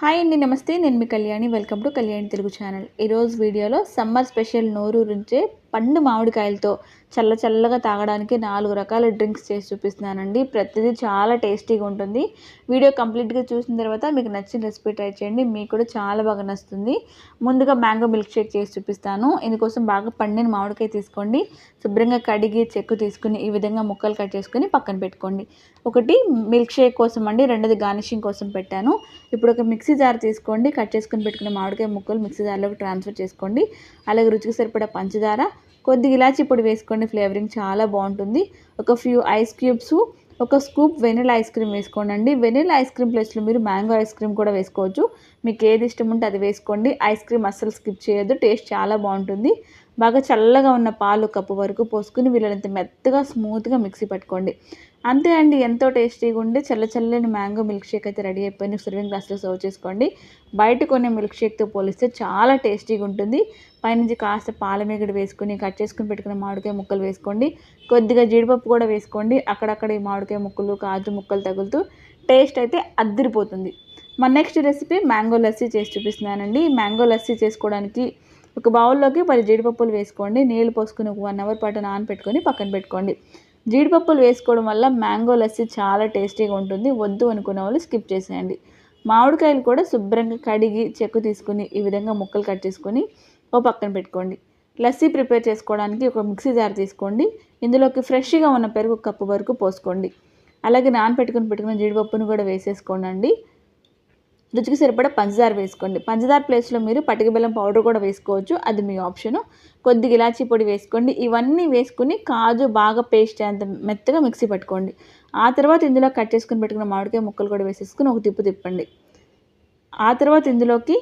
Hi అండి నమస్తే. నేను మీ Kalyani. Welcome to Kalyani Telugu channel. ఈరోజు వీడియోలో సమ్మర్ స్పెషల్ నోరు నుంచే పండు మామిడికాయలతో చల్ల చల్లగా తాగడానికి నాలుగు రకాల డ్రింక్స్ చేసి చూపిస్తున్నానండి. ప్రతిదీ చాలా టేస్టీగా ఉంటుంది. వీడియో కంప్లీట్గా చూసిన తర్వాత మీకు నచ్చిన రెసిపీ ట్రై చేయండి. మీకు కూడా చాలా బాగా నచ్చుతుంది. ముందుగా మ్యాంగో మిల్క్ షేక్ చేసి చూపిస్తాను. ఇందుకోసం బాగా పండిన మామిడికాయ తీసుకోండి. శుభ్రంగా కడిగి చెక్కు తీసుకుని ఈ విధంగా ముక్కలు కట్ చేసుకుని పక్కన పెట్టుకోండి. ఒకటి మిల్క్ షేక్ కోసం అండి రెండోది గార్నిషింగ్ కోసం పెట్టాను. ఇప్పుడు ఒక మిక్సీ జార్ తీసుకోండి. కట్ చేసుకుని పెట్టుకున్న మామిడికాయ ముక్కలు మిక్సీ జార్లోకి ట్రాన్స్ఫర్ చేసుకోండి. అలాగే రుచికి సరిపడా పంచదార కొద్దిగా ఇలాచి పొడి వేసుకోండి ఫ్లేవరింగ్ చాలా బాగుంటుంది. ఒక ఫ్యూ ఐస్ క్యూబ్స్ ఒక స్కూప్ వెనిలా ఐస్ క్రీమ్ వేసుకోండి అండి వెనిలా ఐస్ క్రీమ్ ప్లేస్లో మీరు మ్యాంగో ఐస్ క్రీమ్ కూడా వేసుకోవచ్చు. మీకు ఏది ఇష్టం ఉంటే అది వేసుకోండి. ఐస్ క్రీమ్ అస్సలు స్కిప్ చేయొద్దు టేస్ట్ చాలా బాగుంటుంది. బాగా చల్లగా ఉన్న పాలు కప్పు వరకు పోసుకుని వీళ్ళంత మెత్తగా స్మూత్గా మిక్సీ పట్టుకోండి. అంతే అండి ఎంతో టేస్టీగా ఉండి చల్ల చల్లని మ్యాంగో మిల్క్ షేక్ అయితే రెడీ అయిపోయింది. సర్వింగ్ గ్లాస్లో సర్వ్ చేసుకోండి. బయట కొనే మిల్క్ షేక్తో పోలిస్తే చాలా టేస్టీగా ఉంటుంది. పైనుంచి కాస్త పాల మీగడ వేసుకుని కట్ చేసుకుని పెట్టుకున్న మామిడికాయ ముక్కలు వేసుకోండి. కొద్దిగా జీడిపప్పు కూడా వేసుకోండి. అక్కడక్కడ ఈ మామిడికాయ ముక్కలు కాజు ముక్కలు తగులుతూ టేస్ట్ అయితే అద్దరిపోతుంది. మన నెక్స్ట్ రెసిపీ మ్యాంగో లస్సీ చేసి చూపిస్తున్నానండి. మ్యాంగో లస్సీ చేసుకోవడానికి ఒక బౌల్లోకి పది జీడిపప్పులు వేసుకోండి. నీళ్ళు పోసుకుని ఒక వన్ అవర్ పాటు నానపెట్టుకొని పక్కన పెట్టుకోండి. జీడిపప్పులు వేసుకోవడం వల్ల మ్యాంగో లస్సీ చాలా టేస్టీగా ఉంటుంది. వద్దు అనుకున్న వాళ్ళు స్కిప్ చేసేయండి. మామిడికాయలు కూడా శుభ్రంగా కడిగి చెక్కు తీసుకుని ఈ విధంగా ముక్కలు కట్ చేసుకొని ఓ పక్కన పెట్టుకోండి. లస్సీ ప్రిపేర్ చేసుకోవడానికి ఒక మిక్సీ జార్ తీసుకోండి. ఇందులోకి ఫ్రెష్గా ఉన్న పెరుగు కప్పు వరకు పోసుకోండి. అలాగే నానపెట్టుకుని పెట్టుకున్న జీడిపప్పును కూడా వేసేసుకోండి రుచికి సరిపడా పంచదార వేసుకోండి. పంచదార ప్లేస్లో మీరు పటిక బెల్లం పౌడర్ కూడా వేసుకోవచ్చు. అది మీ ఆప్షను. కొద్దిగా ఇలాచీ పొడి వేసుకోండి. ఇవన్నీ వేసుకుని కాజు బాగా పేస్ట్ అంత మెత్తగా మిక్సీ పట్టుకోండి. ఆ తర్వాత ఇందులో కట్ చేసుకుని పెట్టుకున్న మామిడికాయ ముక్కలు కూడా వేసేసుకుని ఒక తిప్పు తిప్పండి. ఆ తర్వాత ఇందులోకి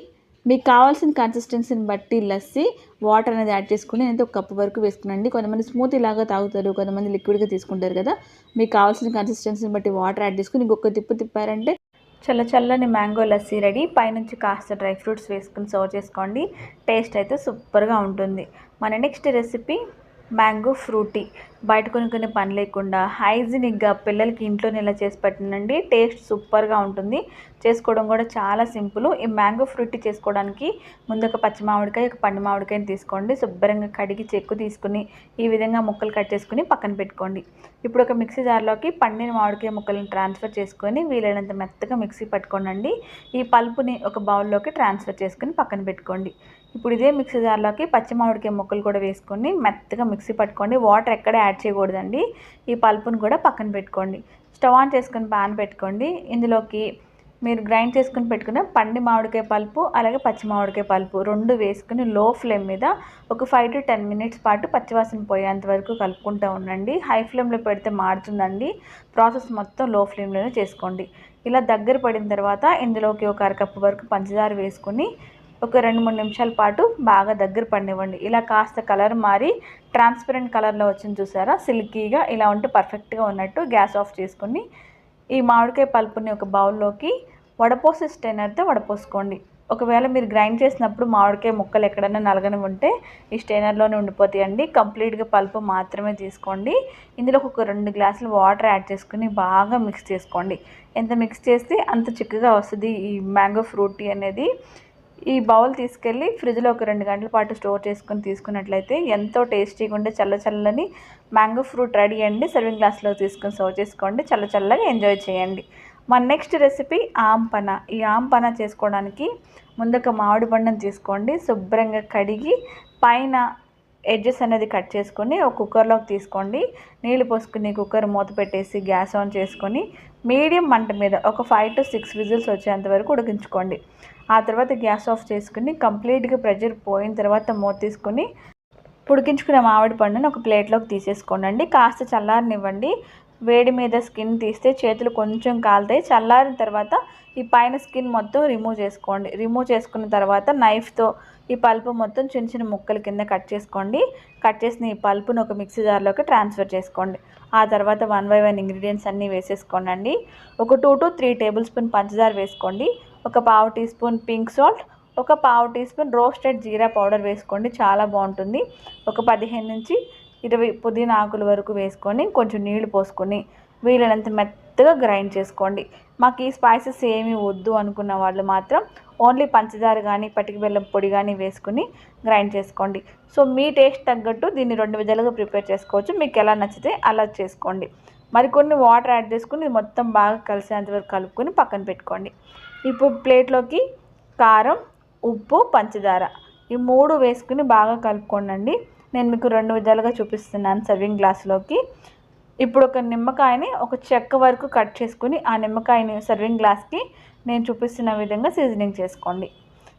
మీకు కావాల్సిన కన్సిస్టెన్సీని బట్టి లస్సి వాటర్ అనేది యాడ్ చేసుకుని నేనైతే ఒక కప్పు వరకు వేసుకునండి కొంతమంది స్మూత్ లాగా తాగుతారు కొంతమంది లిక్విడ్గా తీసుకుంటారు కదా. మీకు కావాల్సిన కన్సిస్టెన్సీని బట్టి వాటర్ యాడ్ చేసుకుని ఇంకొక తిప్పు తిప్పారంటే చల్ల చల్లని మ్యాంగో లస్సీ రెడీ. పైనుంచి కాస్త డ్రై ఫ్రూట్స్ వేసుకుని సర్వ్ చేసుకోండి. టేస్ట్ అయితే సూపర్గా ఉంటుంది. మన నెక్స్ట్ రెసిపీ మ్యాంగో ఫ్రూటీ. బయట కొనుక్కునే పని లేకుండా హైజీనిక్గా పిల్లలకి ఇంట్లోనే ఇలా చేసి పెట్టినండి. టేస్ట్ సూపర్గా ఉంటుంది. చేసుకోవడం కూడా చాలా సింపుల్. ఈ మ్యాంగో ఫ్రూట్ చేసుకోవడానికి ముందు ఒక పచ్చి మామిడికాయ ఒక పండు మామిడికాయని తీసుకోండి. శుభ్రంగా కడిగి చెక్కు తీసుకుని ఈ విధంగా ముక్కలు కట్ చేసుకుని పక్కన పెట్టుకోండి. ఇప్పుడు ఒక మిక్సీ జార్లోకి పండిన మామిడికాయ ముక్కలను ట్రాన్స్ఫర్ చేసుకొని వీలైనంత మెత్తగా మిక్సీ పట్టుకోనండి. ఈ పల్పుని ఒక బౌల్లోకి ట్రాన్స్ఫర్ చేసుకుని పక్కన పెట్టుకోండి. ఇప్పుడు ఇదే మిక్సీ జార్లోకి పచ్చి మామిడికాయ ముక్కలు కూడా వేసుకొని మెత్తగా మిక్సీ పట్టుకోండి. వాటర్ ఎక్కడ యాడ్ చేయకూడదండి. ఈ పల్పును కూడా పక్కన పెట్టుకోండి. స్టవ్ ఆన్ చేసుకుని పాన్ పెట్టుకోండి. ఇందులోకి మీరు గ్రైండ్ చేసుకుని పెట్టుకున్న పండి మామిడికాయ పల్పు అలాగే పచ్చి మామిడికాయ పల్పు రెండు వేసుకుని లో ఫ్లేమ్ మీద ఒక ఫైవ్ టు టెన్ మినిట్స్ పాటు పచ్చివాసన పోయేంత వరకు కలుపుకుంటూ ఉండండి. హై ఫ్లేమ్లో పెడితే మారుతుందండి. ప్రాసెస్ మొత్తం లో ఫ్లేమ్లోనే చేసుకోండి. ఇలా దగ్గర పడిన తర్వాత ఇందులోకి ఒక అరకప్పు వరకు పంచదార వేసుకుని ఒక రెండు మూడు నిమిషాల పాటు బాగా దగ్గర పండివ్వండి. ఇలా కాస్త కలర్ మారి ట్రాన్స్పరెంట్ కలర్లో వచ్చింది చూసారా? సిల్కీగా ఇలా ఉంటే పర్ఫెక్ట్గా ఉన్నట్టు గ్యాస్ ఆఫ్ చేసుకుని ఈ మామిడికాయ పల్పుని ఒక బౌల్లోకి వడపోసే స్టైనర్తో వడపోసుకోండి. ఒకవేళ మీరు గ్రైండ్ చేసినప్పుడు మామిడికాయ ముక్కలు ఎక్కడైనా నలగని ఉంటే ఈ స్టైనర్లోనే ఉండిపోతాయండి. కంప్లీట్గా పల్పు మాత్రమే తీసుకోండి. ఇందులో ఒక రెండు గ్లాసులు వాటర్ యాడ్ చేసుకుని బాగా మిక్స్ చేసుకోండి. ఎంత మిక్స్ చేస్తే అంత చిక్కగా వస్తుంది ఈ మ్యాంగో ఫ్రూటీ అనేది. ఈ బౌల్ తీసుకెళ్ళి ఫ్రిడ్జ్లో ఒక రెండు గంటల పాటు స్టోర్ చేసుకొని తీసుకున్నట్లయితే ఎంతో టేస్టీగా ఉండే చల్ల చల్లని మ్యాంగో ఫ్రూట్ రెడీ అండి. సర్వింగ్ గ్లాస్లో తీసుకొని సర్వ్ చేసుకోండి. చల్ల చల్లగా ఎంజాయ్ చేయండి. మన నెక్స్ట్ రెసిపీ ఆంపన ఈ ఆంపన చేసుకోవడానికి ముందుక మామిడి పండును తీసుకోండి. శుభ్రంగా కడిగి పైన ఎడ్జెస్ అనేది కట్ చేసుకొని ఒక కుక్కర్లోకి తీసుకోండి. నీళ్ళు పోసుకుని కుక్కర్ మూత పెట్టేసి గ్యాస్ ఆన్ చేసుకొని మీడియం మంట మీద ఒక ఫైవ్ టు సిక్స్ విజిల్స్ వచ్చేంత వరకు ఉడికించుకోండి. ఆ తర్వాత గ్యాస్ ఆఫ్ చేసుకుని కంప్లీట్గా ప్రెషర్ పోయిన తర్వాత మూత తీసుకుని పుడికించుకున్న మామిడి పండుని ఒక ప్లేట్లోకి తీసేసుకోండి కాస్త చల్లారనివ్వండి. వేడి మీద స్కిన్ తీస్తే చేతులు కొంచెం కాలుతాయి. చల్లారిన తర్వాత ఈ పైన స్కిన్ మొత్తం రిమూవ్ చేసుకోండి. రిమూవ్ చేసుకున్న తర్వాత నైఫ్తో ఈ పల్పు మొత్తం చిన్న చిన్న ముక్కల కింద కట్ చేసుకోండి. కట్ చేసిన ఈ పల్పును ఒక మిక్సీ జార్లోకి ట్రాన్స్ఫర్ చేసుకోండి. ఆ తర్వాత వన్ బై వన్ ఇంగ్రీడియంట్స్ అన్నీ వేసేసుకోండి ఒక two to three tablespoon పంచదార వేసుకోండి. ఒక పావు టీ స్పూన్ పింక్ సాల్ట్ ఒక పావు teaspoon roasted jeera powder వేసుకోండి చాలా బాగుంటుంది. ఒక పదిహేను నుంచి ఇరవై పుదీనా ఆకుల వరకు వేసుకొని కొంచెం నీళ్ళు పోసుకొని వీలైనంత మెత్తగా గ్రైండ్ చేసుకోండి. మాకు ఈ స్పైసెస్ ఏమీ వద్దు అనుకున్న వాళ్ళు మాత్రం ఓన్లీ పంచదార కానీ పటికి బెల్లం పొడి కానీ వేసుకుని గ్రైండ్ చేసుకోండి. సో మీ టేస్ట్ తగ్గట్టు దీన్ని రెండు విధాలుగా ప్రిపేర్ చేసుకోవచ్చు. మీకు ఎలా నచ్చితే అలా చేసుకోండి. మరికొన్ని వాటర్ యాడ్ చేసుకుని మొత్తం బాగా కలిసేంత వరకు కలుపుకొని పక్కన పెట్టుకోండి. ఇప్పుడు ప్లేట్లోకి కారం ఉప్పు పంచదార. ఈ మూడు వేసుకుని బాగా కలుపుకోండి నేను మీకు రెండు విధాలుగా చూపిస్తున్నాను సర్వింగ్ గ్లాస్లోకి. ఇప్పుడు ఒక నిమ్మకాయని ఒక చెక్క వరకు కట్ చేసుకుని ఆ నిమ్మకాయని సర్వింగ్ గ్లాస్కి నేను చూపిస్తున్న విధంగా సీజనింగ్ చేసుకోండి.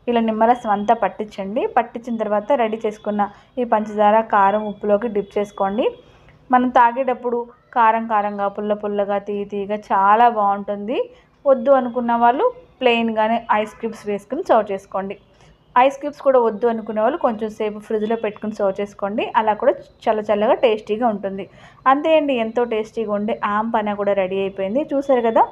ఇలా నిమ్మరసం అంతా పట్టించండి. పట్టించిన తర్వాత రెడీ చేసుకున్న ఈ పంచదార కారం ఉప్పులోకి డిప్ చేసుకోండి. మనం తాగేటప్పుడు కారం కారంగా పుల్ల పుల్లగా తీయ తీయగా చాలా బాగుంటుంది. వద్దు అనుకున్న వాళ్ళు ప్లెయిన్గానే ఐస్ క్యూబ్స్ వేసుకుని సర్వ్ చేసుకోండి. ఐస్ క్యూబ్స్ కూడా వద్దు అనుకునే వాళ్ళు కొంచెం సేపు ఫ్రిడ్జ్లో పెట్టుకుని సర్వ్ చేసుకోండి. అలా కూడా చల్ల చల్లగా టేస్టీగా ఉంటుంది. అంతే అండి ఎంతో టేస్టీగా ఉండే ఆమ్ పన కూడా రెడీ అయిపోయింది. చూసారు కదా?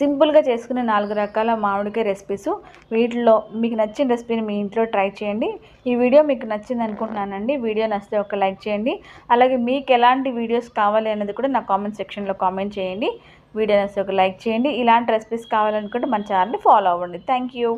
సింపుల్గా చేసుకునే నాలుగు రకాల మామిడికాయ రెసిపీస్ వీటిలో మీకు నచ్చిన రెసిపీని మీ ఇంట్లో ట్రై చేయండి. ఈ వీడియో మీకు నచ్చింది అనుకుంటున్నానండి. వీడియో నచ్చితే ఒక లైక్ చేయండి. అలాగే మీకు ఎలాంటి వీడియోస్ కావాలి అనేది కూడా నా కామెంట్ సెక్షన్లో కామెంట్ చేయండి. వీడియో నచ్చితే ఒక లైక్ చేయండి. ఇలాంటి రెసిపీస్ కావాలనుకుంటే మన ఛానల్ని ఫాలో అవ్వండి. Thank you